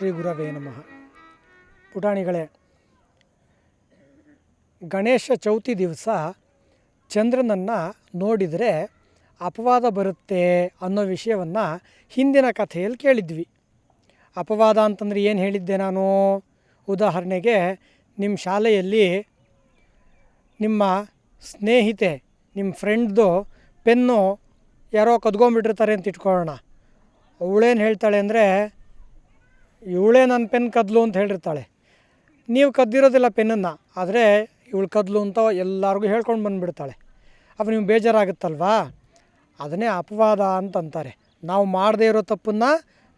ಶ್ರೀ ಗುರವೇ ನಮಃ. ಪುಟಾಣಿಗಳೇ, ಗಣೇಶ ಚೌತಿ ದಿವಸ ಚಂದ್ರನನ್ನು ನೋಡಿದರೆ ಅಪವಾದ ಬರುತ್ತೆ ಅನ್ನೋ ವಿಷಯವನ್ನು ಹಿಂದಿನ ಕಥೆಯಲ್ಲಿ ಕೇಳಿದ್ವಿ. ಅಪವಾದ ಅಂತಂದರೆ ಏನು ಹೇಳಿದ್ದೆ ನಾನು? ಉದಾಹರಣೆಗೆ ನಿಮ್ಮ ಶಾಲೆಯಲ್ಲಿ ನಿಮ್ಮ ಸ್ನೇಹಿತೆ ನಿಮ್ಮ ಫ್ರೆಂಡ್ದು ಪೆನ್ನು ಯಾರೋ ಕದ್ಕೊಂಬಿಟ್ಟಿರ್ತಾರೆ ಅಂತ ಇಟ್ಕೊಳ್ಳೋಣ. ಅವಳೇನು ಹೇಳ್ತಾಳೆ ಅಂದರೆ ಇವಳೇ ನನ್ನ ಪೆನ್ ಕದ್ಲು ಅಂತ ಹೇಳಿರ್ತಾಳೆ. ನೀವು ಕದ್ದಿರೋದಿಲ್ಲ ಪೆನ್ನನ್ನು, ಆದರೆ ಇವಳು ಕದ್ಲು ಅಂತ ಎಲ್ಲರಿಗೂ ಹೇಳ್ಕೊಂಡು ಬಂದುಬಿಡ್ತಾಳೆ. ಅವ ನೀವು ಬೇಜಾರಾಗುತ್ತಲ್ವಾ? ಅದನ್ನೇ ಅಪವಾದ ಅಂತಂತಾರೆ ನಾವು ಮಾಡದೇ ಇರೋ ತಪ್ಪನ್ನು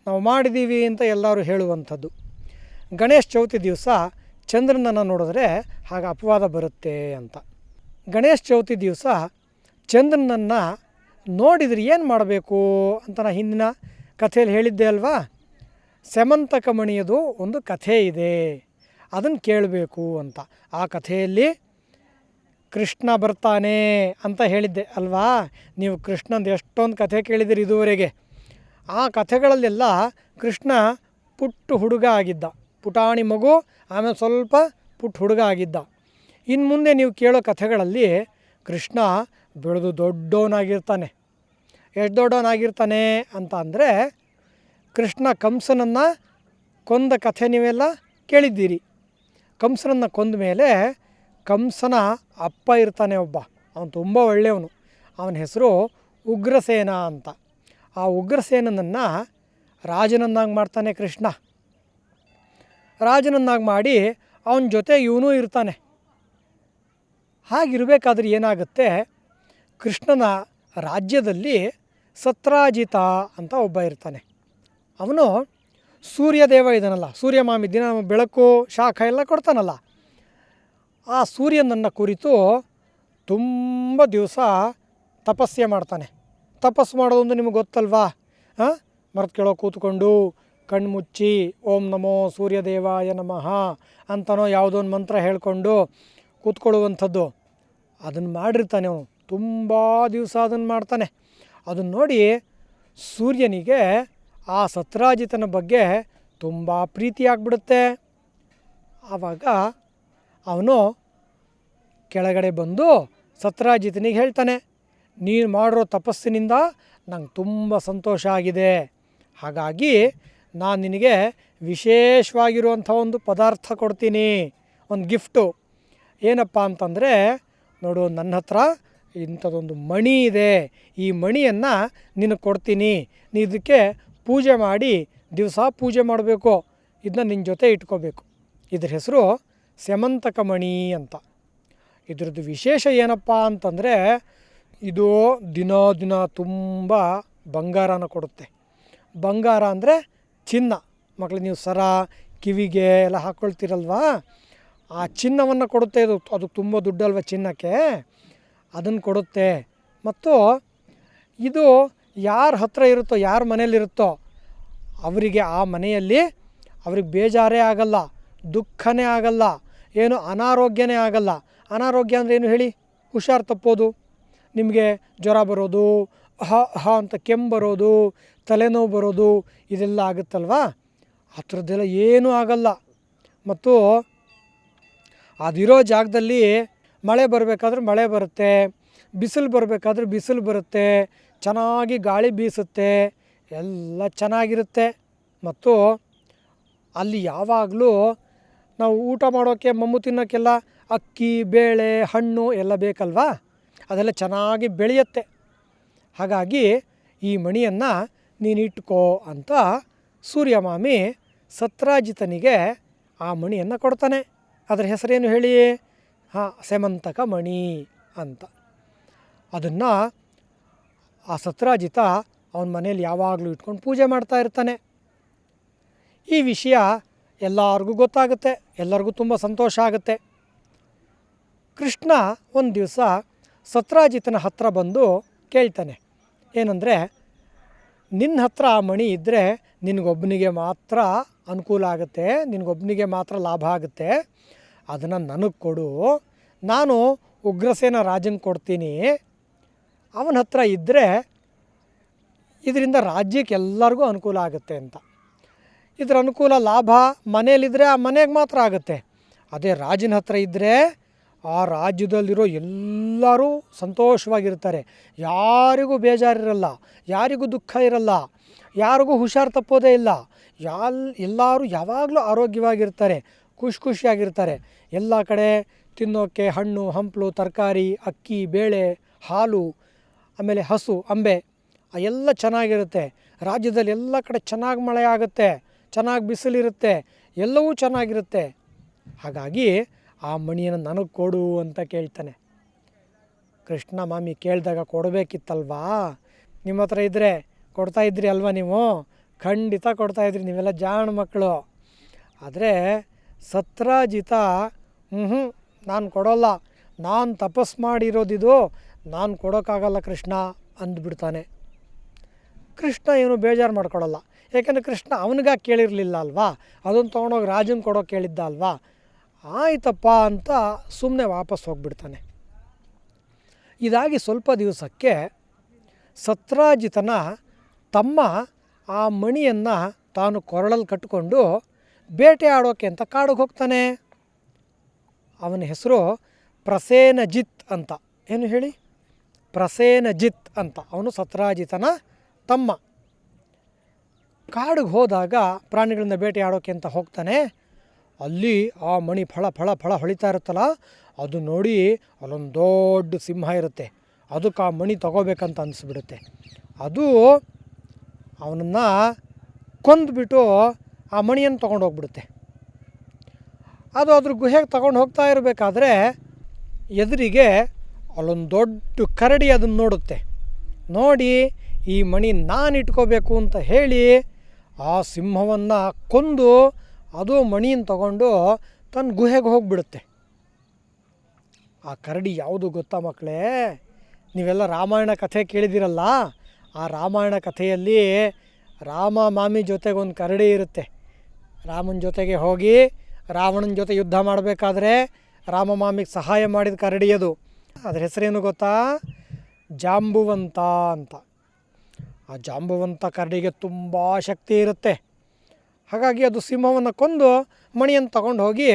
ನಾವು ಮಾಡಿದ್ದೀವಿ ಅಂತ ಎಲ್ಲರೂ ಹೇಳುವಂಥದ್ದು. ಗಣೇಶ ಚೌತಿ ದಿವಸ ಚಂದ್ರನನ್ನು ನೋಡಿದ್ರೆ ಹಾಗೆ ಅಪವಾದ ಬರುತ್ತೆ ಅಂತ. ಗಣೇಶ ಚೌತಿ ದಿವಸ ಚಂದ್ರನನ್ನು ನೋಡಿದರೆ ಏನು ಮಾಡಬೇಕು ಅಂತ ನಾ ಹಿಂದಿನ ಕಥೆಯಲ್ಲಿ ಹೇಳಿದ್ದೆ ಅಲ್ವಾ? ಸೆಮಂತಕ ಮಣಿಯದು ಒಂದು ಕಥೆ ಇದೆ. ಅದನ್ನು ಕೇಳಬೇಕು ಅಂತ. ಆ ಕಥೆಯಲ್ಲಿ ಕೃಷ್ಣ ಬರ್ತಾನೆ ಅಂತ ಹೇಳಿದ್ದೆ ಅಲ್ವಾ? ನೀವು ಕೃಷ್ಣಂದು ಎಷ್ಟೊಂದು ಕಥೆ ಕೇಳಿದಿರಿ ಇದುವರೆಗೆ. ಆ ಕಥೆಗಳಲ್ಲೆಲ್ಲ ಕೃಷ್ಣ ಪುಟ್ಟು ಹುಡುಗ ಆಗಿದ್ದ. ಪುಟಾಣಿ ಮಗು, ಆಮೇಲೆ ಸ್ವಲ್ಪ ಪುಟ್ಟು ಹುಡುಗ ಆಗಿದ್ದ. ಇನ್ನು ಮುಂದೆ ನೀವು ಕೇಳೋ ಕಥೆಗಳಲ್ಲಿ ಕೃಷ್ಣ ಬೆಳೆದು ದೊಡ್ಡವನಾಗಿರ್ತಾನೆ. ಎಷ್ಟು ದೊಡ್ಡವನಾಗಿರ್ತಾನೆ ಅಂತ ಅಂದರೆ ಕೃಷ್ಣ ಕಂಸನನ್ನು ಕೊಂದ ಕಥೆ ನೀವೆಲ್ಲ ಕೇಳಿದ್ದೀರಿ. ಕಂಸನನ್ನು ಕೊಂದ ಮೇಲೆ ಕಂಸನ ಅಪ್ಪ ಇರ್ತಾನೆ ಒಬ್ಬ. ಅವನು ತುಂಬ ಒಳ್ಳೆಯವನು. ಅವನ ಹೆಸರು ಉಗ್ರಸೇನ ಅಂತ. ಆ ಉಗ್ರಸೇನನನ್ನು ರಾಜನನ್ನಾಗಿ ಮಾಡ್ತಾನೆ ಕೃಷ್ಣ. ರಾಜನನ್ನಾಗಿ ಮಾಡಿ ಅವನ ಜೊತೆ ಇವನೂ ಇರ್ತಾನೆ. ಹಾಗಿರಬೇಕಾದ್ರೆ ಏನಾಗುತ್ತೆ? ಕೃಷ್ಣನ ರಾಜ್ಯದಲ್ಲಿ ಸತ್ರಾಜಿತ ಅಂತ ಒಬ್ಬ ಇರ್ತಾನೆ. ಅವನು ಸೂರ್ಯದೇವ ಇದನ್ನಲ್ಲ ಸೂರ್ಯಮಾಮಿ ದಿನ ಬೆಳಕು, ಶಾಖ ಎಲ್ಲ ಕೊಡ್ತಾನಲ್ಲ. ಆ ಸೂರ್ಯನನ್ನು ಕುರಿತು ತುಂಬ ದಿವಸ ತಪಸ್ಸೆ ಮಾಡ್ತಾನೆ. ತಪಸ್ಸು ಮಾಡೋದೊಂದು ನಿಮಗೆ ಗೊತ್ತಲ್ವಾ? ಹಾಂ ಮರೆತು ಕೇಳೋ ಕೂತ್ಕೊಂಡು ಕಣ್ಣು ಮುಚ್ಚಿ ಓಂ ನಮೋ ಸೂರ್ಯದೇವಾಯ ನಮಃ ಅಂತನೋ ಯಾವುದೋ ಒಂದು ಮಂತ್ರ ಹೇಳಿಕೊಂಡು ಕೂತ್ಕೊಳ್ಳುವಂಥದ್ದು. ಅದನ್ನು ಮಾಡಿರ್ತಾನೆ ಅವನು. ತುಂಬ ದಿವಸ ಅದನ್ನು ಮಾಡ್ತಾನೆ. ಅದನ್ನು ನೋಡಿ ಸೂರ್ಯನಿಗೆ ಆ ಸತ್ರಾಜಿತನ ಬಗ್ಗೆ ತುಂಬ ಪ್ರೀತಿ ಆಗ್ಬಿಡುತ್ತೆ. ಆವಾಗ ಅವನು ಕೆಳಗಡೆ ಬಂದು ಸತ್ರಾಜಿತನಿಗೆ ಹೇಳ್ತಾನೆ, ನೀನು ಮಾಡಿರೋ ತಪಸ್ಸಿನಿಂದ ನಂಗೆ ತುಂಬ ಸಂತೋಷ ಆಗಿದೆ. ಹಾಗಾಗಿ ನಾನು ನಿನಗೆ ವಿಶೇಷವಾಗಿರುವಂಥ ಒಂದು ಪದಾರ್ಥ ಕೊಡ್ತೀನಿ, ಒಂದು ಗಿಫ್ಟು. ಏನಪ್ಪ ಅಂತಂದರೆ, ನೋಡು, ನನ್ನ ಹತ್ರ ಇಂಥದ್ದೊಂದು ಮಣಿ ಇದೆ. ಈ ಮಣಿಯನ್ನು ನಿನಗೆ ಕೊಡ್ತೀನಿ. ನೀ ಇದಕ್ಕೆ ಪೂಜೆ ಮಾಡಿ ದಿವಸ ಪೂಜೆ ಮಾಡಬೇಕು. ಇದನ್ನ ನಿನ್ನ ಜೊತೆ ಇಟ್ಕೋಬೇಕು. ಇದ್ರ ಹೆಸರು ಸೆಮಂತಕ ಮಣಿ ಅಂತ. ಇದ್ರದ್ದು ವಿಶೇಷ ಏನಪ್ಪ ಅಂತಂದರೆ ಇದು ದಿನ ದಿನ ತುಂಬ ಬಂಗಾರನ ಕೊಡುತ್ತೆ. ಬಂಗಾರ ಅಂದರೆ ಚಿನ್ನ. ಮಕ್ಕಳು ನೀವು ಸರ, ಕಿವಿಗೆ ಎಲ್ಲ ಹಾಕ್ಕೊಳ್ತೀರಲ್ವಾ ಆ ಚಿನ್ನವನ್ನು ಕೊಡುತ್ತೆ ಇದು ಅದು ತುಂಬ ದುಡ್ಡಲ್ವ ಚಿನ್ನಕ್ಕೆ? ಅದನ್ನು ಕೊಡುತ್ತೆ. ಮತ್ತು ಇದು ಯಾರ ಹತ್ರ ಇರುತ್ತೋ, ಯಾರ ಮನೇಲಿರುತ್ತೋ ಅವರಿಗೆ ಆ ಮನೆಯಲ್ಲಿ ಅವ್ರಿಗೆ ಬೇಜಾರೇ ಆಗಲ್ಲ, ದುಃಖನೇ ಆಗಲ್ಲ, ಏನು ಅನಾರೋಗ್ಯನೇ ಆಗಲ್ಲ. ಅನಾರೋಗ್ಯ ಅಂದರೆ ಏನು ಹೇಳಿ? ಹುಷಾರು ತಪ್ಪೋದು, ನಿಮಗೆ ಜ್ವರ ಬರೋದು, ಹ ಹ ಅಂತ ಕೆಮ್ಮು ಬರೋದು, ತಲೆನೋವು ಬರೋದು, ಇದೆಲ್ಲ ಆಗುತ್ತಲ್ವಾ? ಹತ್ರದ್ದೆಲ್ಲ ಏನೂ ಆಗಲ್ಲ. ಮತ್ತು ಅದಿರೋ ಜಾಗದಲ್ಲಿ ಮಳೆ ಬರಬೇಕಾದ್ರೆ ಮಳೆ ಬರುತ್ತೆ, ಬಿಸಿಲು ಬರಬೇಕಾದ್ರೆ ಬಿಸಿಲು ಬರುತ್ತೆ ಚೆನ್ನಾಗಿ ಗಾಳಿ ಬೀಸುತ್ತೆ, ಎಲ್ಲ ಚೆನ್ನಾಗಿರುತ್ತೆ. ಮತ್ತು ಅಲ್ಲಿ ಯಾವಾಗಲೂ ನಾವು ಊಟ ಮಾಡೋಕ್ಕೆ ಮಮ್ಮು ತಿನ್ನೋಕ್ಕೆಲ್ಲ ಅಕ್ಕಿ, ಬೇಳೆ, ಹಣ್ಣು ಎಲ್ಲ ಬೇಕಲ್ವಾ? ಅದೆಲ್ಲ ಚೆನ್ನಾಗಿ ಬೆಳೆಯುತ್ತೆ. ಹಾಗಾಗಿ ಈ ಮಣಿಯನ್ನು ನೀನು ಇಟ್ಕೋ ಅಂತ ಸೂರ್ಯಮಾಮಿ ಸತ್ರಾಜಿತನಿಗೆ ಆ ಮಣಿಯನ್ನು ಕೊಡ್ತಾನೆ. ಅದರ ಹೆಸರೇನು ಹೇಳಿ? ಹಾಂ, ಸೆಮಂತಕ ಮಣಿ ಅಂತ. ಅದನ್ನು ಆ ಸತ್ರಾಜಿತ ಅವನ ಮನೇಲಿ ಯಾವಾಗಲೂ ಇಟ್ಕೊಂಡು ಪೂಜೆ ಮಾಡ್ತಾ ಇರ್ತಾನೆ. ಈ ವಿಷಯ ಎಲ್ಲರಿಗೂ ಗೊತ್ತಾಗುತ್ತೆ, ಎಲ್ಲರಿಗೂ ತುಂಬ ಸಂತೋಷ ಆಗುತ್ತೆ. ಕೃಷ್ಣ ಒಂದು ದಿವಸ ಸತ್ರಾಜಿತನ ಹತ್ರ ಬಂದು ಕೇಳ್ತಾನೆ, ಏನಂದರೆ ನಿನ್ನ ಹತ್ರ ಆ ಮಣಿ ಇದ್ದರೆ ನಿನಗೊಬ್ಬನಿಗೆ ಮಾತ್ರ ಅನುಕೂಲ ಆಗುತ್ತೆ ನಿನಗೊಬ್ಬನಿಗೆ ಮಾತ್ರ ಲಾಭ ಆಗುತ್ತೆ, ಅದನ್ನು ನನಗೆ ಕೊಡು, ನಾನು ಉಗ್ರಸೇನ ರಾಜಂಗೆ ಕೊಡ್ತೀನಿ ಅವನ ಹತ್ರ ಇದ್ದರೆ ಇದರಿಂದ ರಾಜ್ಯಕ್ಕೆ ಎಲ್ಲರಿಗೂ ಅನುಕೂಲ ಆಗುತ್ತೆ ಅಂತ. ಇದರ ಅನುಕೂಲ ಲಾಭ ಮನೇಲಿದ್ದರೆ ಆ ಮನೆಗೆ ಮಾತ್ರ ಆಗುತ್ತೆ. ಅದೇ ರಾಜನ ಹತ್ರ ಇದ್ದರೆ ಆ ರಾಜ್ಯದಲ್ಲಿರೋ ಎಲ್ಲರೂ ಸಂತೋಷವಾಗಿರ್ತಾರೆ. ಯಾರಿಗೂ ಬೇಜಾರಿರಲ್ಲ, ಯಾರಿಗೂ ದುಃಖ ಇರಲ್ಲ, ಯಾರಿಗೂ ಹುಷಾರು ತಪ್ಪೋದೇ ಇಲ್ಲ. ಯಾಲ್, ಎಲ್ಲರೂ ಯಾವಾಗಲೂ ಆರೋಗ್ಯವಾಗಿರ್ತಾರೆ, ಖುಷಿ ಖುಷಿಯಾಗಿರ್ತಾರೆ. ಎಲ್ಲ ಕಡೆ ತಿನ್ನೋಕ್ಕೆ ಹಣ್ಣು, ಹಂಪಲು, ತರಕಾರಿ, ಅಕ್ಕಿ, ಬೇಳೆ, ಹಾಲು ಆಮೇಲೆ ಹಸು, ಅಂಬೆ ಎಲ್ಲ ಚೆನ್ನಾಗಿರುತ್ತೆ. ರಾಜ್ಯದಲ್ಲಿ ಎಲ್ಲ ಕಡೆ ಚೆನ್ನಾಗಿ ಮಳೆ ಆಗುತ್ತೆ, ಚೆನ್ನಾಗಿ ಬಿಸಿಲಿರುತ್ತೆ, ಎಲ್ಲವೂ ಚೆನ್ನಾಗಿರುತ್ತೆ. ಹಾಗಾಗಿ ಆ ಮಣಿಯನ್ನು ನನಗೆ ಕೊಡು ಅಂತ ಕೇಳ್ತಾನೆ. ಕೃಷ್ಣ ಮಾಮಿ ಕೇಳಿದಾಗ ಕೊಡಬೇಕಿತ್ತಲ್ವಾ? ನಿಮ್ಮ ಹತ್ರ ಇದ್ದರೆ ಕೊಡ್ತಾ ಇದ್ರಿ ಅಲ್ವಾ ನೀವು? ಖಂಡಿತ ಕೊಡ್ತಾ ಇದ್ರಿ, ನೀವೆಲ್ಲ ಜಾಣ ಮಕ್ಕಳು. ಆದರೆ ಸತ್ರಾಜಿತ ಹ್ಞೂ ನಾನು ಕೊಡೋಲ್ಲ. ನಾನು ತಪಸ್ ಮಾಡಿರೋದಿದು ನಾನು ಕೊಡೋಕ್ಕಾಗಲ್ಲ ಕೃಷ್ಣ ಅಂದ್ಬಿಡ್ತಾನೆ. ಕೃಷ್ಣ ಏನು ಬೇಜಾರು ಮಾಡ್ಕೊಳ್ಳಲ್ಲ ಯಾಕೆಂದರೆ ಕೃಷ್ಣ ಅವನಿಗೆ ಕೇಳಿರಲಿಲ್ಲ ಅಲ್ವಾ? ಅದನ್ನು ತೊಗೊಂಡೋಗಿ ರಾಜನ ಕೊಡೋಕೆ ಕೇಳಿದ್ದ ಅಲ್ವಾ? ಆಯ್ತಪ್ಪ ಅಂತ ಸುಮ್ಮನೆ ವಾಪಸ್ ಹೋಗ್ಬಿಡ್ತಾನೆ. ಇದಾಗಿ ಸ್ವಲ್ಪ ದಿವಸಕ್ಕೆ ಸತ್ರಾಜಿತನ ತಮ್ಮ ಆ ಮಣಿಯನ್ನು ತಾನು ಕೊರಳಲ್ಲಿ ಕಟ್ಟಿಕೊಂಡು ಬೇಟೆ ಆಡೋಕೆ ಅಂತ ಕಾಡಿಗೆ ಹೋಗ್ತಾನೆ. ಅವನ ಹೆಸರು ಪ್ರಸೇನಜಿತ್ ಅಂತ. ಏನು ಹೇಳಿ? ಪ್ರಸೇನಜಿತ್ ಅಂತ. ಅವನು ಸತ್ರಾಜಿತನ ತಮ್ಮ. ಕಾಡಿಗೆ ಹೋದಾಗ ಪ್ರಾಣಿಗಳನ್ನ ಬೇಟೆಯಾಡೋಕೆ ಅಂತ ಹೋಗ್ತಾನೆ. ಅಲ್ಲಿ ಆ ಮಣಿ ಫಳ ಫಳ ಫಳ ಹೊಳಿತಾ ಇರುತ್ತಲ್ಲ, ಅದು ನೋಡಿ ಅಲ್ಲೊಂದು ದೊಡ್ಡ ಸಿಂಹ ಇರುತ್ತೆ. ಅದಕ್ಕೆ ಆ ಮಣಿ ತಗೋಬೇಕಂತ ಅನಿಸ್ಬಿಡುತ್ತೆ. ಅದು ಅವನನ್ನು ಕೊಂದ್ಬಿಟ್ಟು ಆ ಮಣಿಯನ್ನು ತೊಗೊಂಡು ಹೋಗ್ಬಿಡುತ್ತೆ. ಅದು ಅದ್ರ ಗುಹೆಗೆ ತಗೊಂಡು ಹೋಗ್ತಾ ಇರಬೇಕಾದ್ರೆ ಎದುರಿಗೆ ಅಲ್ಲೊಂದು ದೊಡ್ಡ ಕರಡಿ ಅದನ್ನು ನೋಡುತ್ತೆ. ನೋಡಿ, ಈ ಮಣಿ ನಾನು ಇಟ್ಕೋಬೇಕು ಅಂತ ಹೇಳಿ ಆ ಸಿಂಹವನ್ನು ಕೊಂದು ಅದು ಮಣಿಯನ್ನು ತಗೊಂಡು ತನ್ನ ಗುಹೆಗೆ ಹೋಗಿಬಿಡುತ್ತೆ. ಆ ಕರಡಿ ಯಾವುದು ಗೊತ್ತಾ ಮಕ್ಕಳೇ ನೀವೆಲ್ಲ ರಾಮಾಯಣ ಕಥೆ ಕೇಳಿದಿರಲ್ಲ? ಆ ರಾಮಾಯಣ ಕಥೆಯಲ್ಲಿ ರಾಮ ಮಾಮಿ ಜೊತೆಗೆ ಒಂದು ಕರಡಿ ಇರುತ್ತೆ. ರಾಮನ ಜೊತೆಗೆ ಹೋಗಿ ರಾವಣನ ಜೊತೆ ಯುದ್ಧ ಮಾಡಬೇಕಾದ್ರೆ ರಾಮ ಮಾಮಿಗೆ ಸಹಾಯ ಮಾಡಿದ ಕರಡಿ ಅದು. ಅದ್ರ ಹೆಸರೇನು ಗೊತ್ತಾ? ಜಾಂಬುವಂತ ಅಂತ. ಆ ಜಾಂಬುವಂತ ಕರಡಿಗೆ ತುಂಬ ಶಕ್ತಿ ಇರುತ್ತೆ. ಹಾಗಾಗಿ ಅದು ಸಿಂಹವನ್ನು ಕೊಂದು ಮಣಿಯನ್ನು ತಗೊಂಡು ಹೋಗಿ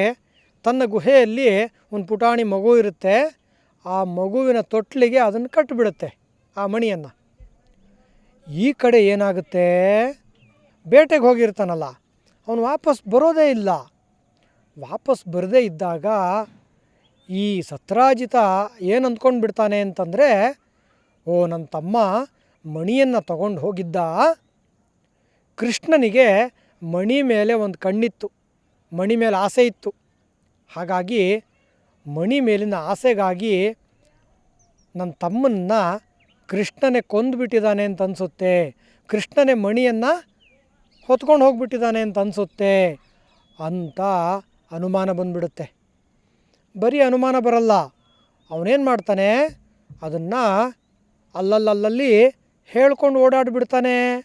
ತನ್ನ ಗುಹೆಯಲ್ಲಿ ಒಂದು ಪುಟಾಣಿ ಮಗು ಇರುತ್ತೆ. ಆ ಮಗುವಿನ ತೊಟ್ಲಿಗೆ ಅದನ್ನು ಕಟ್ಟಿಬಿಡುತ್ತೆ ಆ ಮಣಿಯನ್ನು. ಈ ಕಡೆ ಏನಾಗುತ್ತೆ? ಬೇಟೆಗೆ ಹೋಗಿರ್ತಾನಲ್ಲ. ಅವನು ವಾಪಸ್ ಬರೋದೇ ಇಲ್ಲ. ವಾಪಸ್ ಬರದೇ ಇದ್ದಾಗ ಈ ಸತ್ರಾಜಿತ ಏನು ಅಂದ್ಕೊಂಡು ಬಿಡ್ತಾನೆ ಅಂತಂದರೆ, ಓ ನನ್ನ ತಮ್ಮ ಮಣಿಯನ್ನು ತಗೊಂಡು ಹೋಗಿದ್ದ. ಕೃಷ್ಣನಿಗೆ ಮಣಿ ಮೇಲೆ ಒಂದು ಕಣ್ಣಿತ್ತು, ಮಣಿ ಮೇಲೆ ಆಸೆ ಇತ್ತು. ಹಾಗಾಗಿ ಮಣಿ ಮೇಲಿನ ಆಸೆಗಾಗಿ ನನ್ನ ತಮ್ಮನ್ನ ಕೃಷ್ಣನೇ ಕೊಂದುಬಿಟ್ಟಿದ್ದಾನೆ ಅಂತ ಅನಿಸುತ್ತೆ. ಕೃಷ್ಣನೇ ಮಣಿಯನ್ನು ಹೊತ್ಕೊಂಡು ಹೋಗಿಬಿಟ್ಟಿದ್ದಾನೆ ಅಂತ ಅನಿಸುತ್ತೆ ಅಂತ ಅನುಮಾನ ಬಂದ್ಬಿಡುತ್ತೆ. ಬರೀ ಅನುಮಾನ ಬರಲ್ಲ. ಅವನೇನು ಮಾಡ್ತಾನೆ? ಅದನ್ನು ಅಲ್ಲಲ್ಲಲ್ಲಿ ಹೇಳ್ಕೊಂಡು ಓಡಾಡಿಬಿಡ್ತಾನೆ.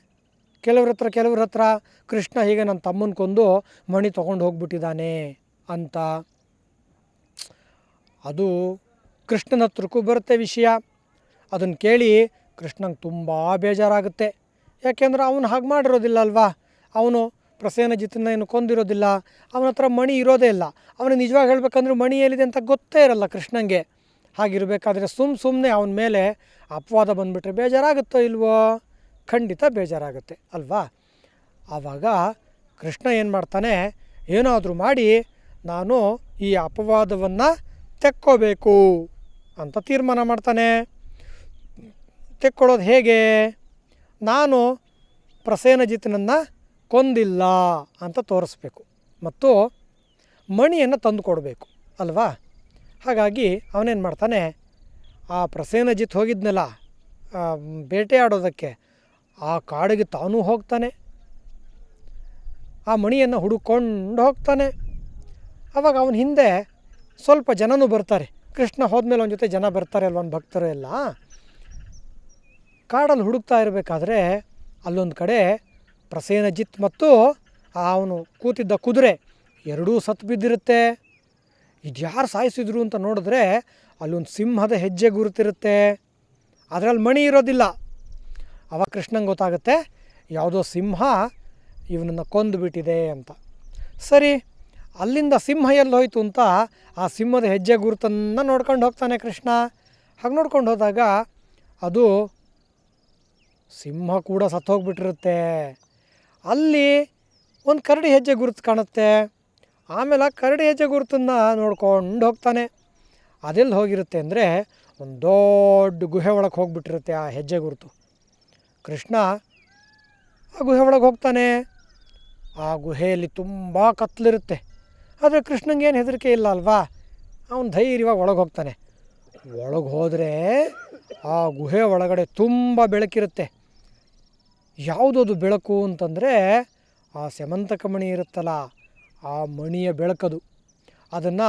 ಕೆಲವ್ರ ಹತ್ರ ಕೆಲವ್ರ ಹತ್ರ ಕೃಷ್ಣ ಹೀಗೆ ನನ್ನ ತಮ್ಮನ ಕೊಂದು ಮಣಿ ತೊಗೊಂಡು ಹೋಗ್ಬಿಟ್ಟಿದ್ದಾನೆ ಅಂತ. ಅದು ಕೃಷ್ಣನ ಹತ್ರಕ್ಕೂ ಬರುತ್ತೆ ವಿಷಯ. ಅದನ್ನು ಕೇಳಿ ಕೃಷ್ಣಂಗೆ ತುಂಬ ಬೇಜಾರಾಗುತ್ತೆ. ಯಾಕೆಂದ್ರೆ ಅವನು ಹಾಗೆ ಮಾಡಿರೋದಿಲ್ಲ ಅಲ್ವಾ? ಅವನು ಪ್ರಸೇನಜಿತನ ಏನು ಕೊಂದಿರೋದಿಲ್ಲ, ಅವನ ಹತ್ರ ಮಣಿ ಇರೋದೇ ಇಲ್ಲ. ಅವನು ನಿಜವಾಗಿ ಹೇಳಬೇಕಂದ್ರೆ ಮಣಿ ಎಲ್ಲಿದೆ ಅಂತ ಗೊತ್ತೇ ಇರಲ್ಲ ಕೃಷ್ಣಂಗೆ. ಹಾಗಿರಬೇಕಾದ್ರೆ ಸುಮ್ ಸುಮ್ಮನೆ ಅವನ ಮೇಲೆ ಅಪವಾದ ಬಂದುಬಿಟ್ರೆ ಬೇಜಾರಾಗುತ್ತೋ ಇಲ್ವೋ? ಖಂಡಿತ ಬೇಜಾರಾಗುತ್ತೆ, ಅಲ್ವಾ? ಆವಾಗ ಕೃಷ್ಣ ಏನು ಮಾಡ್ತಾನೆ, ಏನಾದರೂ ಮಾಡಿ ನಾನು ಈ ಅಪವಾದವನ್ನು ತೆಕ್ಕೋಬೇಕು ಅಂತ ತೀರ್ಮಾನ ಮಾಡ್ತಾನೆ. ತೆಕ್ಕೊಳ್ಳೋದು ಹೇಗೆ? ನಾನು ಪ್ರಸೇನಜಿತನನ್ನು ಕೊಂದಿಲ್ಲ ಅಂತ ತೋರಿಸ್ಬೇಕು. ಮತ್ತು ಮಣಿಯನ್ನು ತಂದು ಕೊಡಬೇಕು, ಅಲ್ವಾ? ಹಾಗಾಗಿ ಅವನೇನು ಮಾಡ್ತಾನೆ, ಆ ಪ್ರಸೇನಜಿತ್ ಹೋಗಿದ್ನಲ್ಲ ಬೇಟೆಯಾಡೋದಕ್ಕೆ ಬೇಟೆ ಆಡೋದಕ್ಕೆ ಆ ಕಾಡಿಗೆ ತಾನೂ ಹೋಗ್ತಾನೆ. ಆ ಮಣಿಯನ್ನು ಹುಡುಕೊಂಡು ಹೋಗ್ತಾನೆ. ಆವಾಗ ಅವನ ಹಿಂದೆ ಸ್ವಲ್ಪ ಜನನೂ ಬರ್ತಾರೆ. ಕೃಷ್ಣ ಹೋದ್ಮೇಲೆ ಅವನ ಜೊತೆ ಜನ ಬರ್ತಾರೆ ಅಲ್ವ ಭಕ್ತರು ಎಲ್ಲ ಕಾಡಲ್ಲಿ ಹುಡುಕ್ತಾ ಇರಬೇಕಾದ್ರೆ ಅಲ್ಲೊಂದು ಕಡೆ ಪ್ರಸೇನಜಿತ್ ಮತ್ತು ಅವನು ಕೂತಿದ್ದ ಕುದುರೆ ಎರಡೂ ಸತ್ತು ಬಿದ್ದಿರುತ್ತೆ. ಇದು ಯಾರು ಸಾಯಿಸಿದ್ರು ಅಂತ ನೋಡಿದ್ರೆ ಅಲ್ಲೊಂದು ಸಿಂಹದ ಹೆಜ್ಜೆ ಗುರುತಿರುತ್ತೆ. ಅದರಲ್ಲಿ ಮಣಿ ಇರೋದಿಲ್ಲ. ಅವಾಗ ಕೃಷ್ಣಂಗೆ ಗೊತ್ತಾಗುತ್ತೆ, ಯಾವುದೋ ಸಿಂಹ ಇವನನ್ನು ಕೊಂದುಬಿಟ್ಟಿದೆ ಅಂತ. ಸರಿ, ಅಲ್ಲಿಂದ ಸಿಂಹ ಎಲ್ಲಿ ಹೋಯಿತು ಅಂತ ಆ ಸಿಂಹದ ಹೆಜ್ಜೆ ಗುರುತನ್ನು ನೋಡ್ಕೊಂಡು ಹೋಗ್ತಾನೆ ಕೃಷ್ಣ. ಹಾಗೆ ನೋಡ್ಕೊಂಡು ಹೋದಾಗ ಅದು ಸಿಂಹ ಕೂಡ ಸತ್ತೋಗ್ಬಿಟ್ಟಿರುತ್ತೆ. ಅಲ್ಲಿ ಒಂದು ಕರಡಿ ಹೆಜ್ಜೆ ಗುರುತು ಕಾಣುತ್ತೆ. ಆಮೇಲೆ ಆ ಕರಡಿ ಹೆಜ್ಜೆ ಗುರುತನ್ನು ನೋಡ್ಕೊಂಡು ಹೋಗ್ತಾನೆ. ಅದೆಲ್ಲಿ ಹೋಗಿರುತ್ತೆ ಅಂದರೆ ಒಂದು ದೊಡ್ಡ ಗುಹೆ ಒಳಗೆ ಹೋಗ್ಬಿಟ್ಟಿರುತ್ತೆ ಆ ಹೆಜ್ಜೆ ಗುರುತು. ಕೃಷ್ಣ ಆ ಗುಹೆ ಒಳಗೆ ಹೋಗ್ತಾನೆ. ಆ ಗುಹೆಯಲ್ಲಿ ತುಂಬ ಕತ್ಲಿರುತ್ತೆ. ಆದರೆ ಕೃಷ್ಣಂಗೇನು ಹೆದರಿಕೆ ಇಲ್ಲ ಅಲ್ವಾ? ಅವನು ಧೈರ್ಯವಾಗಿ ಒಳಗೆ ಹೋಗ್ತಾನೆ. ಒಳಗೆ ಹೋದರೆ ಆ ಗುಹೆ ಒಳಗಡೆ ತುಂಬ ಬೆಳಕಿರುತ್ತೆ. ಯಾವುದದು ಬೆಳಕು ಅಂತಂದರೆ ಆ ಸೆಮಂತಕ ಮಣಿ ಇರುತ್ತಲ್ಲ, ಆ ಮಣಿಯ ಬೆಳಕದು. ಅದನ್ನು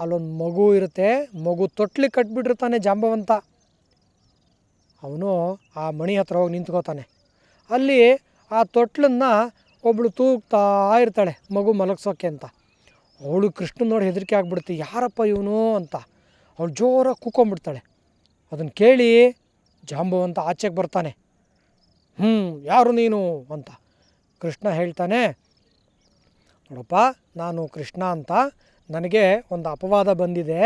ಅಲ್ಲೊಂದು ಮಗು ಇರುತ್ತೆ, ಮಗು ತೊಟ್ಲಿ ಕಟ್ಬಿಟ್ಟಿರ್ತಾನೆ ಜಾಂಬವಂತ. ಅವನು ಆ ಮಣಿ ಹತ್ರ ಹೋಗಿ ನಿಂತ್ಕೋತಾನೆ. ಅಲ್ಲಿ ಆ ತೊಟ್ಲನ್ನು ಒಬ್ಬಳು ತೂಗ್ತಾ ಇರ್ತಾಳೆ, ಮಗು ಮಲಗಿಸೋಕೆ ಅಂತ. ಅವಳು ಕೃಷ್ಣ ನೋಡಿ ಹೆದರಿಕೆ ಆಗ್ಬಿಡುತ್ತೆ ಯಾರಪ್ಪ ಇವನು? ಅಂತ. ಅವಳು ಜೋರಾಗಿ ಕೂಕೊಂಬಿಡ್ತಾಳೆ ಅದನ್ನು ಕೇಳಿ ಜಾಂಬವಂತ ಆಚೆಗೆ ಬರ್ತಾನೆ. ಹ್ಞೂ ಯಾರು ನೀನು ಅಂತ ಕೃಷ್ಣ ಹೇಳ್ತಾನೆ, ನೋಡಪ್ಪ, ನಾನು ಕೃಷ್ಣ ಅಂತ, ನನಗೆ ಒಂದು ಅಪವಾದ ಬಂದಿದೆ.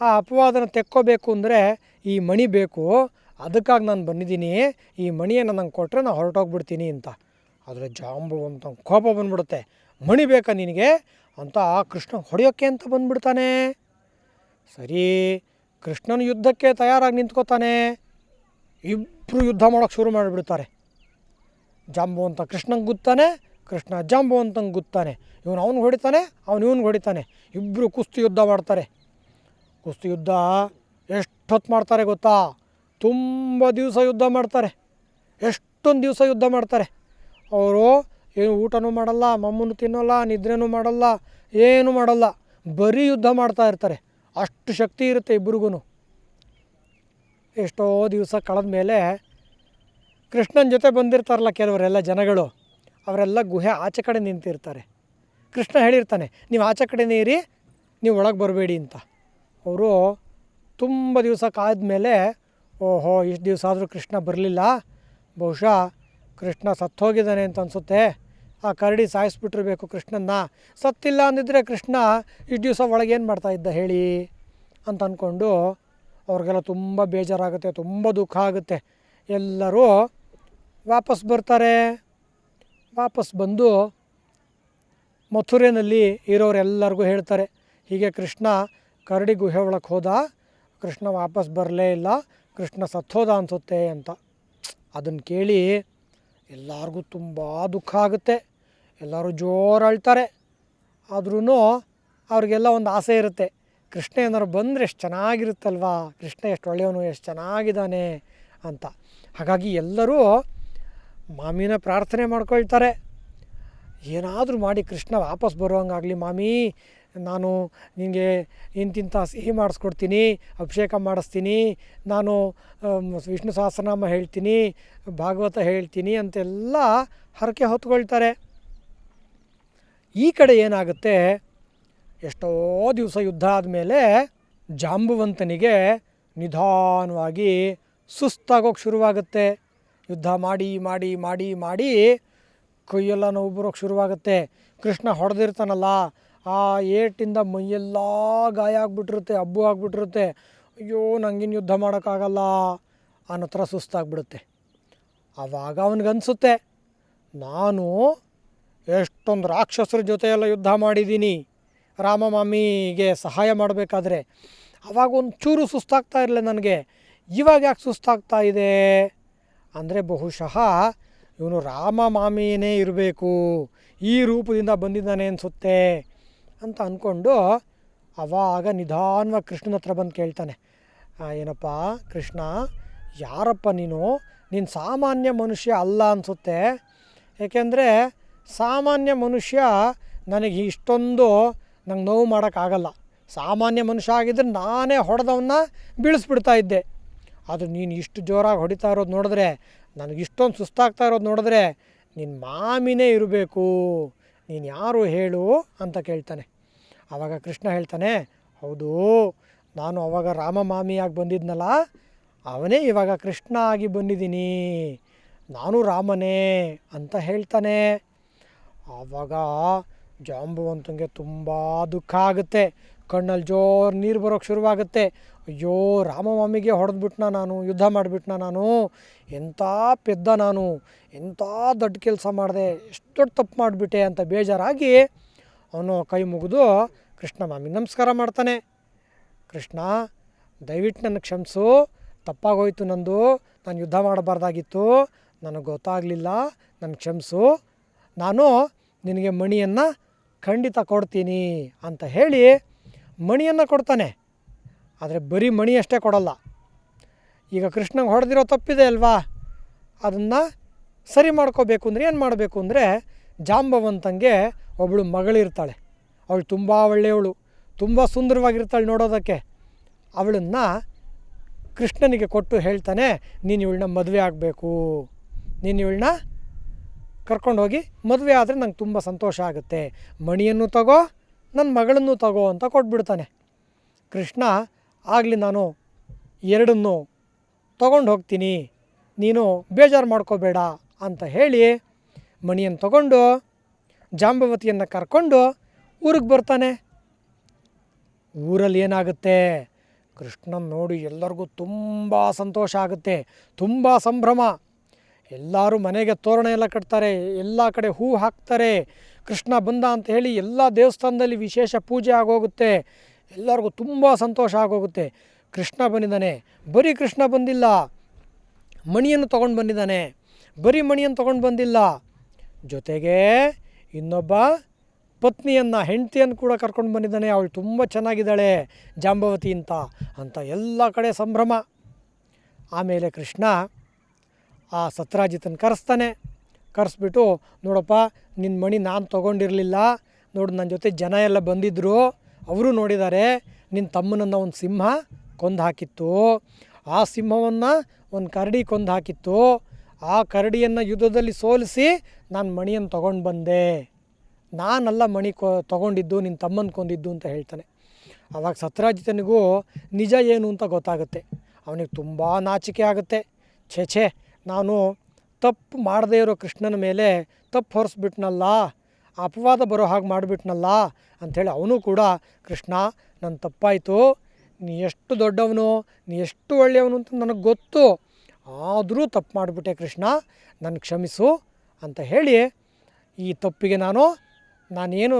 ಆ ಅಪವಾದನ ತೆಕ್ಕೋಬೇಕು ಅಂದರೆ ಈ ಮಣಿ ಬೇಕು. ಅದಕ್ಕಾಗಿ ನಾನು ಬಂದಿದ್ದೀನಿ. ಈ ಮಣಿಯನ್ನು ನಂಗೆ ಕೊಟ್ಟರೆ ನಾನು ಹೊರಟೋಗ್ಬಿಡ್ತೀನಿ ಅಂತ. ಆದರೆ ಜಾಂಬು ಅಂತ ಕೋಪ ಬಂದ್ಬಿಡುತ್ತೆ. ಮಣಿ ಬೇಕಾ ನಿನಗೆ? ಅಂತ ಆ ಕೃಷ್ಣ ಹೊಡೆಯೋಕ್ಕೆ ಅಂತ ಬಂದ್ಬಿಡ್ತಾನೆ. ಸರಿ, ಕೃಷ್ಣನ ಯುದ್ಧಕ್ಕೆ ತಯಾರಾಗಿ ನಿಂತ್ಕೋತಾನೆ. ಇಬ್ಬರು ಯುದ್ಧ ಮಾಡೋಕ್ಕೆ ಶುರು ಮಾಡಿಬಿಡ್ತಾರೆ. ಜಾಂಬು ಅಂತ ಕೃಷ್ಣಂಗೆ ಗುತ್ತಾನೆ, ಕೃಷ್ಣ ಜಾಂಬು ಅಂತಂಗೆ ಗುತ್ತಾನೆ. ಇವನು ಅವನಿಗೆ ಹೊಡಿತಾನೆ, ಅವನು ಇವ್ನಿಗೆ ಹೊಡಿತಾನೆ. ಇಬ್ಬರು ಕುಸ್ತಿ ಯುದ್ಧ ಮಾಡ್ತಾರೆ. ಕುಸ್ತಿ ಯುದ್ಧ ಎಷ್ಟೊತ್ತು ಮಾಡ್ತಾರೆ ಗೊತ್ತಾ? ತುಂಬ ದಿವಸ ಯುದ್ಧ ಮಾಡ್ತಾರೆ. ಎಷ್ಟೊಂದು ದಿವಸ ಯುದ್ಧ ಮಾಡ್ತಾರೆ. ಅವರು ಏನು ಊಟನೂ ಮಾಡಲ್ಲ ಮಮ್ಮನ್ನು ತಿನ್ನೋಲ್ಲ, ನಿದ್ರೆನೂ ಮಾಡಲ್ಲ, ಏನೂ ಮಾಡಲ್ಲ. ಬರೀ ಯುದ್ಧ ಮಾಡ್ತಾ ಇರ್ತಾರೆ. ಅಷ್ಟು ಶಕ್ತಿ ಇರುತ್ತೆ ಇಬ್ರಿಗೂ ಎಷ್ಟೋ ದಿವಸ ಕಳೆದ ಮೇಲೆ ಕೃಷ್ಣನ ಜೊತೆ ಬಂದಿರ್ತಾರಲ್ಲ ಕೆಲವರೆಲ್ಲ ಜನಗಳು, ಅವರೆಲ್ಲ ಗುಹೆ ಆಚೆ ಕಡೆ ನಿಂತಿರ್ತಾರೆ. ಕೃಷ್ಣ ಹೇಳಿರ್ತಾನೆ, ನೀವು ಆಚೆ ಕಡೆ ನೀರಿ, ನೀವು ಒಳಗೆ ಬರಬೇಡಿ ಅಂತ. ಅವರು ತುಂಬ ದಿವಸ ಕಾದ ಮೇಲೆ, ಓಹೋ, ಇಷ್ಟು ದಿವಸ ಆದರೂ ಕೃಷ್ಣ ಬರಲಿಲ್ಲ, ಬಹುಶಃ ಕೃಷ್ಣ ಸತ್ತೋಗಿದ್ದಾನೆ ಅಂತ ಅನಿಸುತ್ತೆ. ಆ ಕರಡಿ ಸಾಯಿಸ್ಬಿಟ್ಟಿರ್ಬೇಕು ಕೃಷ್ಣನ್ನ. ಸತ್ತಿಲ್ಲ ಅಂದಿದ್ರೆ ಕೃಷ್ಣ ಇಷ್ಟು ದಿವಸ ಒಳಗೇನು ಮಾಡ್ತಾ ಇದ್ದ ಹೇಳಿ? ಅಂತ ಅಂದ್ಕೊಂಡು ಅವ್ರಿಗೆಲ್ಲ ತುಂಬ ಬೇಜಾರಾಗುತ್ತೆ, ತುಂಬ ದುಃಖ ಆಗುತ್ತೆ. ಎಲ್ಲರೂ ವಾಪಸ್ ಬರ್ತಾರೆ. ವಾಪಸ್ ಬಂದು ಮಥುರೆನಲ್ಲಿ ಇರೋರೆಲ್ಲರಿಗೂ ಹೇಳ್ತಾರೆ, ಹೀಗೆ ಕೃಷ್ಣ ಕರಡಿ ಗುಹೆ ಒಳಗೆ ಹೋದ, ಕೃಷ್ಣ ವಾಪಸ್ ಬರಲೇ ಇಲ್ಲ, ಕೃಷ್ಣ ಸತ್ತೋದ ಅನಿಸುತ್ತೆ ಅಂತ. ಅದನ್ನು ಕೇಳಿ ಎಲ್ಲರಿಗೂ ತುಂಬ ದುಃಖ ಆಗುತ್ತೆ. ಎಲ್ಲರೂ ಜೋರು ಅಳ್ತಾರೆ ಆದ್ರೂ ಅವ್ರಿಗೆಲ್ಲ ಒಂದು ಆಸೆ ಇರುತ್ತೆ. ಕೃಷ್ಣ ಏನಾದ್ರು ಬಂದರೆ ಎಷ್ಟು ಚೆನ್ನಾಗಿರುತ್ತಲ್ವಾ? ಕೃಷ್ಣ ಎಷ್ಟು ಒಳ್ಳೆಯವನು, ಎಷ್ಟು ಚೆನ್ನಾಗಿದ್ದಾನೆ ಅಂತ. ಹಾಗಾಗಿ ಎಲ್ಲರೂ ಮಾಮಿನ ಪ್ರಾರ್ಥನೆ ಮಾಡ್ಕೊಳ್ತಾರೆ. ಏನಾದರೂ ಮಾಡಿ ಕೃಷ್ಣ ವಾಪಸ್ ಬರೋಂಗಾಗಲಿ ಮಾಮಿ, ನಾನು ನಿನಗೆ ಇಂತಿಂಥ ಸಿಹಿ ಮಾಡಿಸ್ಕೊಡ್ತೀನಿ, ಅಭಿಷೇಕ ಮಾಡಿಸ್ತೀನಿ, ನಾನು ವಿಷ್ಣು ಸಹಸ್ರನಾಮ ಹೇಳ್ತೀನಿ, ಭಾಗವತ ಹೇಳ್ತೀನಿ ಅಂತೆಲ್ಲ ಹರಕೆ ಹೊತ್ಕೊಳ್ತಾರೆ. ಈ ಕಡೆ ಏನಾಗುತ್ತೆ? ಎಷ್ಟೋ ದಿವಸ ಯುದ್ಧ ಆದಮೇಲೆ ಜಾಂಬುವಂತನಿಗೆ ನಿಧಾನವಾಗಿ ಸುಸ್ತಾಗೋಕೆ ಶುರುವಾಗುತ್ತೆ. ಯುದ್ಧ ಮಾಡಿ ಮಾಡಿ ಮಾಡಿ ಮಾಡಿ ಕೈಯೆಲ್ಲ ನೋವು ಬರೋಕ್ಕೆ ಶುರುವಾಗುತ್ತೆ. ಕೃಷ್ಣ ಹೊಡೆದಿರ್ತಾನಲ್ಲ, ಆ ಏಟಿಂದ ಮೈಯೆಲ್ಲ ಗಾಯ ಆಗಿಬಿಟ್ಟಿರುತ್ತೆ ಹಬ್ಬು ಆಗ್ಬಿಟ್ಟಿರುತ್ತೆ. ಅಯ್ಯೋ, ನಂಗಿನ ಯುದ್ಧ ಮಾಡೋಕ್ಕಾಗಲ್ಲ ಅನ್ನೋ ಥರ ಸುಸ್ತಾಗ್ಬಿಡುತ್ತೆ. ಆವಾಗ ಅವನಿಗನ್ಸುತ್ತೆ, ನಾನು ಎಷ್ಟೊಂದು ರಾಕ್ಷಸರ ಜೊತೆಯೆಲ್ಲ ಯುದ್ಧ ಮಾಡಿದ್ದೀನಿ. ರಾಮಮಾಮಿಗೆ ಸಹಾಯ ಮಾಡಬೇಕಾದ್ರೆ ಅವಾಗ ಒಂದು ಚೂರು ಸುಸ್ತಾಗ್ತಾ ಇರಲಿಲ್ಲ ನನಗೆ. ಇವಾಗ ಯಾಕೆ ಸುಸ್ತಾಗ್ತಾ ಇದೆ? ಅಂದರೆ ಬಹುಶಃ ಇವನು ರಾಮ ಮಾಮಿಯೇ ಇರಬೇಕು. ಈ ರೂಪದಿಂದ ಬಂದಿದ್ದಾನೆ ಅನಿಸುತ್ತೆ ಅಂತ ಅಂದ್ಕೊಂಡು ಅವಾಗ ನಿಧಾನವಾಗಿ ಕೃಷ್ಣನ ಹತ್ರ ಬಂದು ಕೇಳ್ತಾನೆ. ಏನಪ್ಪ ಕೃಷ್ಣ, ಯಾರಪ್ಪ ನೀನು? ನೀನು ಸಾಮಾನ್ಯ ಮನುಷ್ಯ ಅಲ್ಲ ಅನಿಸುತ್ತೆ. ಏಕೆಂದರೆ ಸಾಮಾನ್ಯ ಮನುಷ್ಯ ನನಗೆ ಇಷ್ಟೊಂದು ನಂಗೆ ನೋವು ಮಾಡೋಕ್ಕಾಗಲ್ಲ ಸಾಮಾನ್ಯ ಮನುಷ್ಯ ಆಗಿದ್ದರೆ ನಾನೇ ಹೊಡೆದವನ್ನ ಬೀಳಿಸ್ಬಿಡ್ತಾ ಇದ್ದೆ. ಆದರೆ ನೀನು ಇಷ್ಟು ಜೋರಾಗಿ ಹೊಡಿತಾ ಇರೋದು ನೋಡಿದ್ರೆ, ನನಗೆ ಇಷ್ಟೊಂದು ಸುಸ್ತಾಗ್ತಾ ಇರೋದು ನೋಡಿದ್ರೆ ನಿನ್ನ ಮಾಮಿನೇ ಇರಬೇಕು. ನೀನು ಯಾರು ಹೇಳು ಅಂತ ಕೇಳ್ತಾನೆ. ಆವಾಗ ಕೃಷ್ಣ ಹೇಳ್ತಾನೆ, ಹೌದು, ನಾನು ಅವಾಗ ರಾಮ ಮಾಮಿಯಾಗಿ ಬಂದಿದ್ನಲ್ಲ, ಅವನೇ ಇವಾಗ ಕೃಷ್ಣ ಆಗಿ ಬಂದಿದ್ದೀನಿ ನಾನು ರಾಮನೇ ಅಂತ ಹೇಳ್ತಾನೆ. ಆವಾಗ ಜಾಂಬುವಂತಂಗೆ ತುಂಬ ದುಃಖ ಆಗುತ್ತೆ. ಕಣ್ಣಲ್ಲಿ ಜೋರು ನೀರು ಬರೋಕ್ಕೆ ಶುರುವಾಗುತ್ತೆ. ಅಯ್ಯೋ ರಾಮಮಾಮಿಗೆ ಹೊಡೆದ್ಬಿಟ್ನ ನಾನು, ಯುದ್ಧ ಮಾಡಿಬಿಟ್ನ ನಾನು? ಎಂಥ ಪೆದ್ದ ನಾನು ಎಂಥ ದೊಡ್ಡ ಕೆಲಸ ಮಾಡಿದೆ, ಎಷ್ಟು ದೊಡ್ಡ ತಪ್ಪು ಮಾಡಿಬಿಟ್ಟೆ ಅಂತ ಬೇಜಾರಾಗಿ ಅವನು ಕೈ ಮುಗಿದು ಕೃಷ್ಣ ಮಾಮಿ ನಮಸ್ಕಾರ ಮಾಡ್ತಾನೆ. ಕೃಷ್ಣ, ದಯವಿಟ್ಟು ನನ್ನ ಕ್ಷಮಿಸು, ತಪ್ಪಾಗೋಯ್ತು ನಂದು, ನಾನು ಯುದ್ಧ ಮಾಡಬಾರ್ದಾಗಿತ್ತು, ನನಗೆ ಗೊತ್ತಾಗಲಿಲ್ಲ ನನ್ನ ಕ್ಷಮಿಸು. ನಾನು ನಿನಗೆ ಮಣಿಯನ್ನು ಖಂಡಿತ ಕೊಡ್ತೀನಿ ಅಂತ ಹೇಳಿ ಮಣಿಯನ್ನು ಕೊಡ್ತಾನೆ. ಆದರೆ ಬರೀ ಮಣಿ ಅಷ್ಟೇ ಕೊಡಲ್ಲ. ಈಗ ಕೃಷ್ಣಂಗೆ ಹೊಡೆದಿರೋ ತಪ್ಪಿದೆ ಅಲ್ವಾ? ಅದನ್ನು ಸರಿ ಮಾಡ್ಕೋಬೇಕು ಅಂದರೆ ಏನು ಮಾಡಬೇಕು ಅಂದರೆ ಜಾಂಬವಂತಂಗೆ ಒಬ್ಬಳು ಮಗಳಿರ್ತಾಳೆ. ಅವಳು ತುಂಬ ಒಳ್ಳೆಯವಳು, ತುಂಬ ಸುಂದರವಾಗಿರ್ತಾಳೆ ನೋಡೋದಕ್ಕೆ. ಅವಳನ್ನು ಕೃಷ್ಣನಿಗೆ ಕೊಟ್ಟು ಹೇಳ್ತಾನೆ, ನೀನು ಇವಳನ್ನ ಮದುವೆ ಆಗಬೇಕು. ನೀನು ಇವಳನ್ನ ಕರ್ಕೊಂಡೋಗಿ ಮದುವೆ ಆದರೆ ನಂಗೆ ತುಂಬ ಸಂತೋಷ ಆಗುತ್ತೆ. ಮಣಿಯನ್ನು ತಗೋ ನನ್ನ ಮಗಳನ್ನು ತಗೋ ಅಂತ ಕೊಟ್ಬಿಡ್ತಾನೆ. ಕೃಷ್ಣ, ಆಗಲಿ ನಾನು ಎರಡನ್ನು ತಗೊಂಡು ಹೋಗ್ತೀನಿ. ನೀನು ಬೇಜಾರು ಮಾಡ್ಕೋಬೇಡ ಅಂತ ಹೇಳಿ ಮಣಿಯನ್ನು ತಗೊಂಡು, ಜಾಂಬವತಿಯನ್ನು ಕರ್ಕೊಂಡು ಊರಿಗೆ ಬರ್ತಾನೆ. ಊರಲ್ಲಿ ಏನಾಗುತ್ತೆ? ಕೃಷ್ಣನ್ ನೋಡಿ ಎಲ್ಲರಿಗೂ ತುಂಬ ಸಂತೋಷ ಆಗುತ್ತೆ. ತುಂಬ ಸಂಭ್ರಮ. ಎಲ್ಲರೂ ಮನೆಗೆ ತೋರಣ ಎಲ್ಲ ಕಟ್ತಾರೆ, ಎಲ್ಲ ಕಡೆ ಹೂ ಹಾಕ್ತಾರೆ, ಕೃಷ್ಣ ಬಂದ ಅಂತ ಹೇಳಿ ಎಲ್ಲ ದೇವಸ್ಥಾನದಲ್ಲಿ ವಿಶೇಷ ಪೂಜೆ ಆಗೋಗುತ್ತೆ, ಎಲ್ಲರಿಗೂ ತುಂಬ ಸಂತೋಷ ಆಗೋಗುತ್ತೆ. ಕೃಷ್ಣ ಬಂದಿದ್ದಾನೆ, ಬರೀ ಕೃಷ್ಣ ಬಂದಿಲ್ಲ, ಮಣಿಯನ್ನು ತೊಗೊಂಡು ಬಂದಿದ್ದಾನೆ, ಬರೀ ಮಣಿಯನ್ನು ತೊಗೊಂಡು ಬಂದಿಲ್ಲ. ಜೊತೆಗೆ ಇನ್ನೊಬ್ಬ ಪತ್ನಿಯನ್ನು, ಹೆಂಡತಿಯನ್ನು ಕೂಡ ಕರ್ಕೊಂಡು ಬಂದಿದ್ದಾನೆ, ಅವಳು ತುಂಬ ಚೆನ್ನಾಗಿದ್ದಾಳೆ ಜಾಂಬವತಿ ಅಂತ ಅಂತ ಎಲ್ಲ ಕಡೆ ಸಂಭ್ರಮ. ಆಮೇಲೆ ಕೃಷ್ಣ ಆ ಸತ್ರಾಜಿತನ ಕರೆಸ್ತಾನೆ. ಕರೆಸ್ಬಿಟ್ಟು, ನೋಡಪ್ಪ ನಿನ್ನ ಮಣಿ ನಾನು ತೊಗೊಂಡಿರಲಿಲ್ಲ. ನೋಡು ನನ್ನ ಜೊತೆ ಜನ ಎಲ್ಲ ಬಂದಿದ್ದರು ಅವರು ನೋಡಿದ್ದಾರೆ ನಿನ್ನ ತಮ್ಮನನ್ನು ಒಂದು ಸಿಂಹ ಕೊಂದು ಹಾಕಿತ್ತು ಆ ಸಿಂಹವನ್ನು ಒಂದು ಕರಡಿ ಕೊಂದು ಹಾಕಿತ್ತು ಆ ಕರಡಿಯನ್ನು ಯುದ್ಧದಲ್ಲಿ ಸೋಲಿಸಿ ನಾನು ಮಣಿಯನ್ನು ತೊಗೊಂಡು ಬಂದೆ. ನಾನಲ್ಲ ಮಣಿ ಕೊ, ತೊಗೊಂಡಿದ್ದು ನಿನ್ನ ತಮ್ಮನ ಕೊಂದಿದ್ದು ಅಂತ ಹೇಳ್ತಾನೆ. ಆವಾಗ ಸತ್ರಾಜಿತನಿಗೂ ನಿಜ ಏನು ಅಂತ ಗೊತ್ತಾಗುತ್ತೆ. ಅವನಿಗೆ ತುಂಬ ನಾಚಿಕೆ ಆಗುತ್ತೆ. ಛೇ ಛೇ ನಾನು ತಪ್ಪು ಮಾಡದೇ ಇರೋ ಕೃಷ್ಣನ ಮೇಲೆ ತಪ್ಪು ಹೊರಿಸ್ಬಿಟ್ನಲ್ಲ, ಅಪವಾದ ಬರೋ ಹಾಗೆ ಮಾಡಿಬಿಟ್ನಲ್ಲ ಅಂಥೇಳಿ ಅವನು ಕೂಡ, ಕೃಷ್ಣ ನನ್ನ ತಪ್ಪಾಯಿತು, ನೀ ಎಷ್ಟು ದೊಡ್ಡವನು, ನೀ ಎಷ್ಟು ಒಳ್ಳೆಯವನು ಅಂತ ನನಗೆ ಗೊತ್ತು, ಆದರೂ ತಪ್ಪು ಮಾಡಿಬಿಟ್ಟೆ ಕೃಷ್ಣ ನನ್ನ ಕ್ಷಮಿಸು ಅಂತ ಹೇಳಿ ಈ ತಪ್ಪಿಗೆ ನಾನು, ನಾನೇನು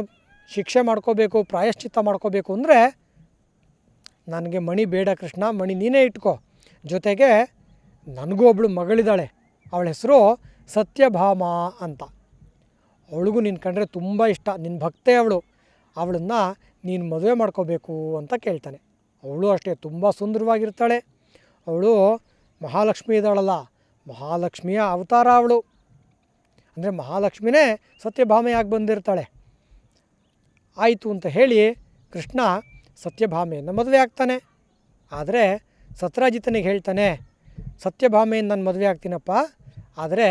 ಶಿಕ್ಷೆ ಮಾಡ್ಕೋಬೇಕು, ಪ್ರಾಯಶ್ಚಿತ್ತ ಮಾಡ್ಕೋಬೇಕು ಅಂದರೆ, ನನಗೆ ಮಣಿ ಬೇಡ ಕೃಷ್ಣ, ಮಣಿ ನೀನೇ ಇಟ್ಕೋ, ಜೊತೆಗೆ ನನಗೂ ಒಬ್ಬಳು ಮಗಳಿದ್ದಾಳೆ. ಅವಳ ಹೆಸರು ಸತ್ಯಭಾಮ ಅಂತ. ಅವಳಿಗೂ ನಿನ್ನ ಕಂಡ್ರೆ ತುಂಬ ಇಷ್ಟ. ನಿನ್ನ ಭಕ್ತೆ ಅವಳು. ಅವಳನ್ನು ನೀನು ಮದುವೆ ಮಾಡ್ಕೋಬೇಕು ಅಂತ ಕೇಳ್ತಾನೆ. ಅವಳು ಅಷ್ಟೇ, ತುಂಬ ಸುಂದರವಾಗಿರ್ತಾಳೆ. ಅವಳು ಮಹಾಲಕ್ಷ್ಮಿ ಇದ್ದಾಳಲ್ಲ. ಮಹಾಲಕ್ಷ್ಮಿಯ ಅವತಾರ ಅವಳು. ಅಂದರೆ ಮಹಾಲಕ್ಷ್ಮಿನೇ ಸತ್ಯಭಾಮೆಯಾಗಿ ಬಂದಿರ್ತಾಳೆ. ಆಯಿತು ಅಂತ ಹೇಳಿ ಕೃಷ್ಣ ಸತ್ಯಭಾಮೆಯನ್ನು ಮದುವೆ ಆಗ್ತಾನೆ. ಆದರೆ ಸತ್ರಾಜಿತನಿಗೆ ಹೇಳ್ತಾನೆ ಸತ್ಯಭಾಮೆಯನ್ನು ನಾನು ಮದುವೆ ಆಗ್ತೀನಪ್ಪ, ಆದರೆ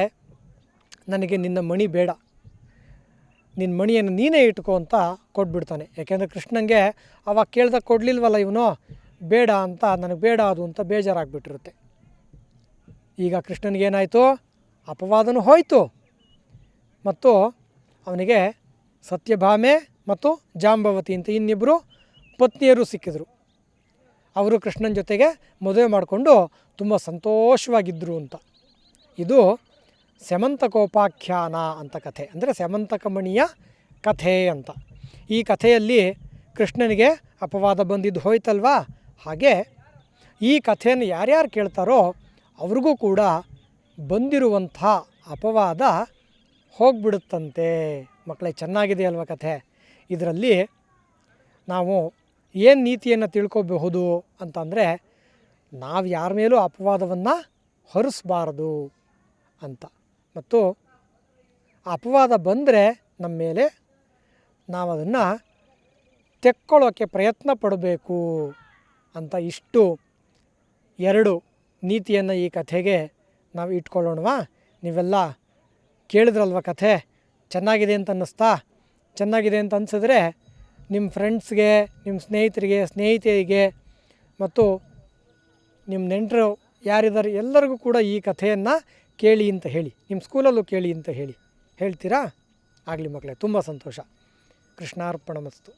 ನನಗೆ ನಿನ್ನ ಮಣಿ ಬೇಡ. ನಿನ್ನ ಮಣಿಯನ್ನು ನೀನೇ ಇಟ್ಕೋ ಅಂತ ಕೊಟ್ಬಿಡ್ತಾನೆ. ಯಾಕೆಂದರೆ ಕೃಷ್ಣನಿಗೆ ಅವಾಗ ಕೇಳ್ದಾಗ ಕೊಡಲಿಲ್ವಲ್ಲ ಇವನು, ಬೇಡ ಅಂತ, ನನಗೆ ಬೇಡ ಅದು ಅಂತ ಬೇಜಾರಾಗ್ಬಿಟ್ಟಿರುತ್ತೆ. ಈಗ ಕೃಷ್ಣನಿಗೇನಾಯಿತು ಅಪವಾದನೂ ಹೋಯಿತು. ಮತ್ತು ಅವನಿಗೆ ಸತ್ಯಭಾಮೆ ಮತ್ತು ಜಾಂಬವತಿ ಅಂತ ಇನ್ನಿಬ್ಬರು ಪತ್ನಿಯರು ಸಿಕ್ಕಿದರು. ಅವರು ಕೃಷ್ಣನ ಜೊತೆಗೆ ಮದುವೆ ಮಾಡಿಕೊಂಡು ತುಂಬ ಸಂತೋಷವಾಗಿದ್ದರು ಅಂತ. ಇದು ಸೆಮಂತಕೋಪಾಖ್ಯಾನ ಅಂತ ಕಥೆ. ಅಂದರೆ ಸೆಮಂತಕಮಣಿಯ ಕಥೆ ಅಂತ. ಈ ಕಥೆಯಲ್ಲಿ ಕೃಷ್ಣನಿಗೆ ಅಪವಾದ ಬಂದಿದ್ದು ಹೋಯ್ತಲ್ವಾ? ಹಾಗೆ ಈ ಕಥೆಯನ್ನು ಯಾರ್ಯಾರು ಕೇಳ್ತಾರೋ ಅವ್ರಿಗೂ ಕೂಡ ಬಂದಿರುವಂಥ ಅಪವಾದ ಹೋಗ್ಬಿಡುತ್ತಂತೆ. ಮಕ್ಕಳೇ, ಚೆನ್ನಾಗಿದೆ ಅಲ್ವ ಕಥೆ? ಇದರಲ್ಲಿ ನಾವು ಏನು ನೀತಿಯನ್ನು ತಿಳ್ಕೋಬಹುದು ಅಂತಂದರೆ ನಾವು ಯಾರ ಮೇಲೂ ಅಪವಾದವನ್ನು ಹೊರಿಸಬಾರ್ದು ಅಂತ. ಮತ್ತು ಅಪವಾದ ಬಂದರೆ ನಮ್ಮ ಮೇಲೆ ನಾವು ಅದನ್ನು ತೆಕ್ಕೊಳ್ಳೋಕ್ಕೆ ಪ್ರಯತ್ನ ಪಡಬೇಕು ಅಂತ ಇಷ್ಟು ಎರಡು ನೀತಿಯನ್ನು ಈ ಕಥೆಗೆ ನಾವು ಇಟ್ಕೊಳ್ಳೋಣವಾ? ನೀವೆಲ್ಲ ಕೇಳಿದ್ರಲ್ವ ಕಥೆ? ಚೆನ್ನಾಗಿದೆ ಅಂತ ಅನ್ನಿಸ್ತಾ? ಚೆನ್ನಾಗಿದೆ ಅಂತ ಅನಿಸಿದ್ರೆ ನಿಮ್ಮ ಫ್ರೆಂಡ್ಸ್ಗೆ ನಿಮ್ಮ ಸ್ನೇಹಿತರಿಗೆ ಸ್ನೇಹಿತೆಯರಿಗೆ ಮತ್ತು ನಿಮ್ಮ ನೆಂಟರು ಯಾರಿದ್ದಾರೆ ಎಲ್ಲರಿಗೂ ಕೂಡ ಈ ಕಥೆಯನ್ನು ಕೇಳಿ ಅಂತ ಹೇಳಿ, ನಿಮ್ಮ ಸ್ಕೂಲಲ್ಲೂ ಕೇಳಿ ಅಂತ ಹೇಳಿ ಹೇಳ್ತೀರಾ? ಆಗಲಿ ಮಕ್ಕಳೇ, ತುಂಬ ಸಂತೋಷ. ಕೃಷ್ಣಾರ್ಪಣ ಮಸ್ತು.